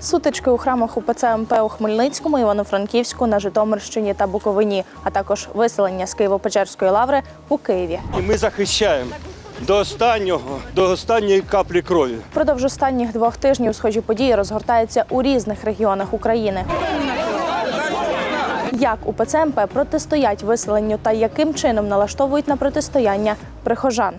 Сутички у храмах УПЦ МП у Хмельницькому, Івано-Франківську, на Житомирщині та Буковині, а також виселення з Києво-Печерської лаври у Києві. І ми захищаємо до останнього, до останньої каплі крові. Впродовж останніх двох тижнів схожі події розгортаються у різних регіонах України. Як УПЦ МП протистоять виселенню та яким чином налаштовують на протистояння прихожан?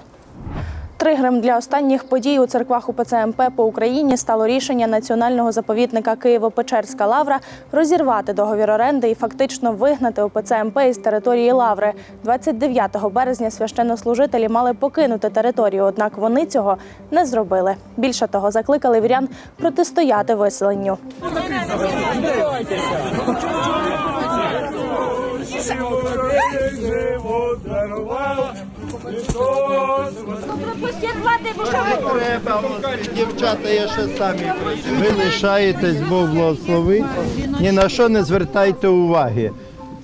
Тригером для останніх подій у церквах УПЦ МП по Україні стало рішення національного заповідника Києво-Печерська лавра розірвати договір оренди і фактично вигнати УПЦ МП із території лаври. 29 березня священнослужителі мали покинути територію, однак вони цього не зробили. Більше того, закликали вірян протистояти виселенню. Треба, дівчата, я ще самі. Ви лишаєтесь, Бог благословить. Ні на що не звертайте уваги.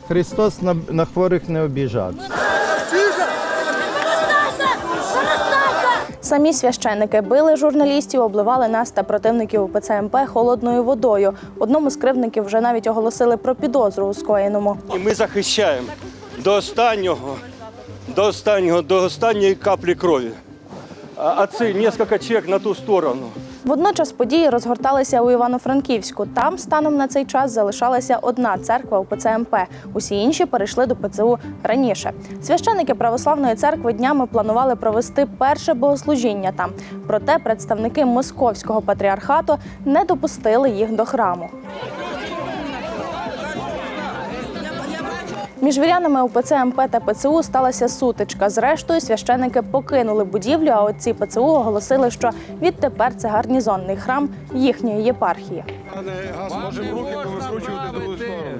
Христос на, на хворих не обіжався. Самі священники били журналістів, обливали нас та противників УПЦ МП холодною водою. Одному з кривдників вже навіть оголосили про підозру у скоєному. І ми захищаємо до останнього, до останнього, до останньої каплі крові. А це кілька чек на ту сторону. Водночас події розгорталися у Івано-Франківську. Там станом на цей час залишалася одна церква УПЦ МП. Усі інші перейшли до ПЦУ раніше. Священники православної церкви днями планували провести перше богослужіння там. Проте представники московського патріархату не допустили їх до храму. Між вірянами УПЦ МП та ПЦУ сталася сутичка. Зрештою, священики покинули будівлю, а отці ПЦУ оголосили, що відтепер це гарнізонний храм їхньої єпархії. Можемо руки повикручувати другу.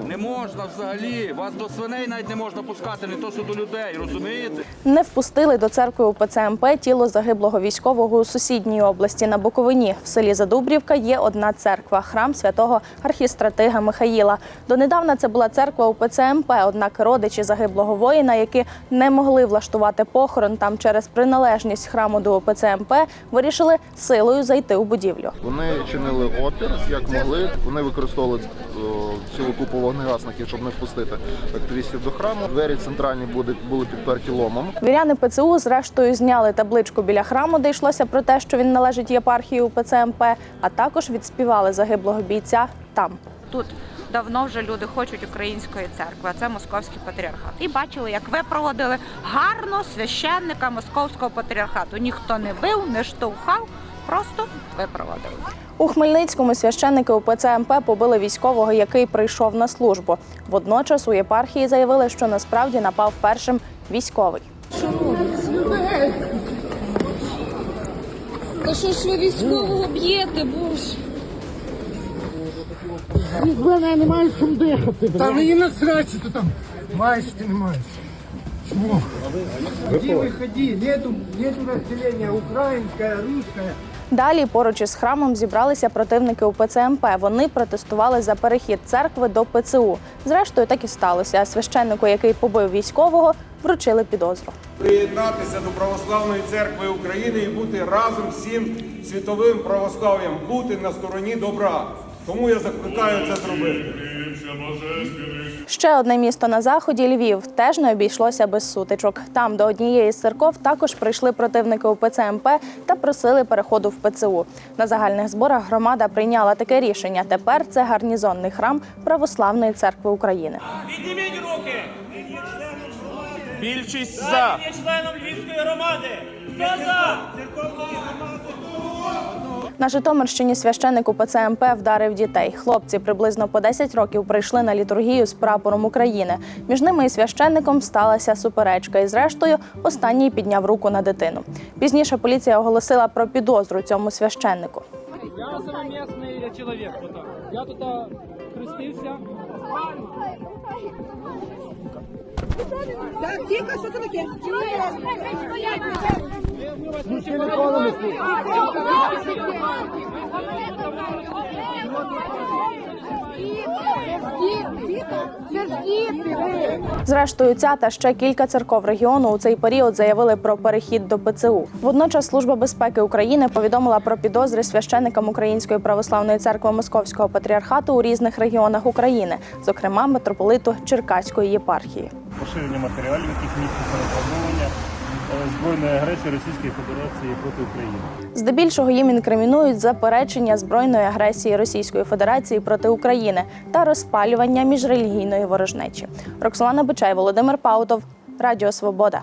Не можна взагалі. Вас до свиней навіть не можна пускати, не то що до людей, розумієте? Не впустили до церкви УПЦ МП тіло загиблого військового у сусідній області на Буковині. В селі Задубрівка є одна церква храм святого архістратига Михаїла. Донедавна це була церква УПЦ МП, однак родичі загиблого воїна, які не могли влаштувати похорон там через приналежність храму до УПЦ МП, вирішили силою зайти у будівлю. Вони чинили опір, як могли. Вони використовували цілу купу вогнегасників, щоб не впустити активістів до храму. Двері центральні були, були підперті ломом. Віряни ПЦУ зрештою зняли табличку біля храму, де йшлося про те, що він належить єпархії УПЦ МП, а також відспівали загиблого бійця там. Тут давно вже люди хочуть української церкви, а це московський патріархат. І бачили, як ви проводили гарно священника московського патріархату. Ніхто не бив, не штовхав, просто ви проводили. У Хмельницькому священники УПЦ МП побили військового, який прийшов на службу. Водночас у єпархії заявили, що насправді напав першим військовий. Та що ж ви військового б'єте, боже? Мене немає чим дихати. Та мені насрать, що ти там маєш чи не маєш. Чому? Иди выходи, нету, нету разделения украинская, русская. Далі поруч із храмом зібралися противники УПЦ МП. Вони протестували за перехід церкви до ПЦУ. Зрештою, так і сталося. Священнику, який побив військового, вручили підозру. приєднатися до Православної церкви України і бути разом всім світовим православ'ям, бути на стороні добра. Тому я закликаю це зробити. Ще одне місто на заході Львів теж не обійшлося без сутичок. Там до однієї з церков також прийшли противники УПЦ МП та просили переходу в ПЦУ. На загальних зборах громада прийняла таке рішення. Тепер це гарнізонний храм Православної церкви України. Підніміть руки! Більшість за. Членом Львівської громади! Хто за? На Житомирщині священник УПЦ МП вдарив дітей. Хлопці приблизно по 10 років прийшли на літургію з прапором України. Між ними і священником сталася суперечка. І зрештою останній підняв руку на дитину. Пізніше поліція оголосила про підозру цьому священнику. Я совмісний чоловік. Я тут хрестився. Так, тихо, що це таке? Зрештою, ця та ще кілька церков регіону у цей період заявили про перехід до ПЦУ. Водночас Служба безпеки України повідомила про підозри священникам Української православної церкви Московського патріархату у різних регіонах України, зокрема митрополиту Черкаської єпархії. поширення матеріалів, містяться виправдовування е, збройної агресії Російської Федерації проти України. Здебільшого їм інкримінують заперечення збройної агресії Російської Федерації проти України та розпалювання міжрелігійної ворожнечі. Роксолана Бичай, Володимир Паутов, Радіо Свобода.